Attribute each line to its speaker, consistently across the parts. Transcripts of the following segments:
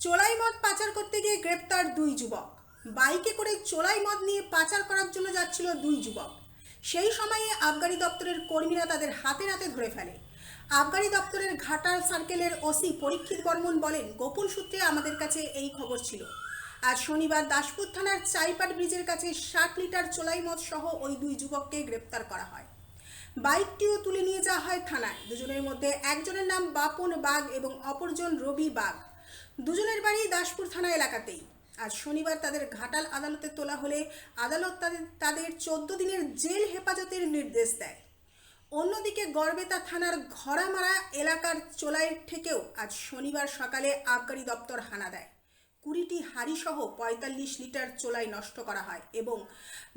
Speaker 1: চোলাই মদ পাচার করতে গিয়ে গ্রেপ্তার দুই যুবক। বাইকে করে চোলাই মদ নিয়ে পাচার করার জন্য যাচ্ছিল দুই যুবক। সেই সময়ে আবগারি দপ্তরের কর্মীরা তাদের হাতে নাতে ধরে ফেলে। আবগারি দপ্তরের ঘাটাল সার্কেলের ওসি পরীক্ষিত বর্মন বলেন, গোপন সূত্রে আমাদের কাছে এই খবর ছিল। আজ শনিবার দাসপুর থানার চাইপাট ব্রিজের কাছে ষাট লিটার চোলাই মদ সহ ওই দুই যুবককে গ্রেপ্তার করা হয়। বাইকটিও তুলে নিয়ে যাওয়া হয় থানায়। দুজনের মধ্যে একজনের নাম বাপন বাগ এবং অপরজন রবি বাগ। দুজনের বাড়ি দাসপুর থানা এলাকাতেই। আজ শনিবার তাদের ঘাটাল আদালতে তোলা হলে আদালত তাদের তাদের চোদ্দ দিনের জেল হেফাজতের নির্দেশ দেয়। অন্যদিকে গড়বেতা থানার ঘরামারা এলাকার চোলাইয়ের থেকেও আজ শনিবার সকালে আবগারি দপ্তর হানা দেয়। কুড়িটি হাড়িসহ পঁয়তাল্লিশ লিটার চোলাই নষ্ট করা হয় এবং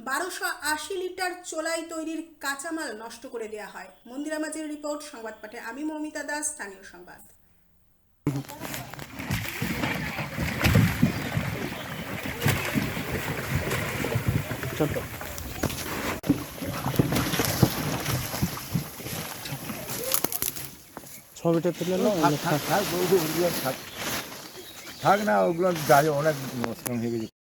Speaker 1: বারোশো আশি লিটার চোলাই তৈরির কাঁচামাল নষ্ট করে দেওয়া হয়। মন্দিরামাজের রিপোর্ট সংবাদ পাঠে আমি মমিতা দাস, স্থানীয় সংবাদ।
Speaker 2: ছোট ছবিটা তুলে
Speaker 3: থাক না ওগুলো যায় অনেক নষ্ট হয়ে গেছে।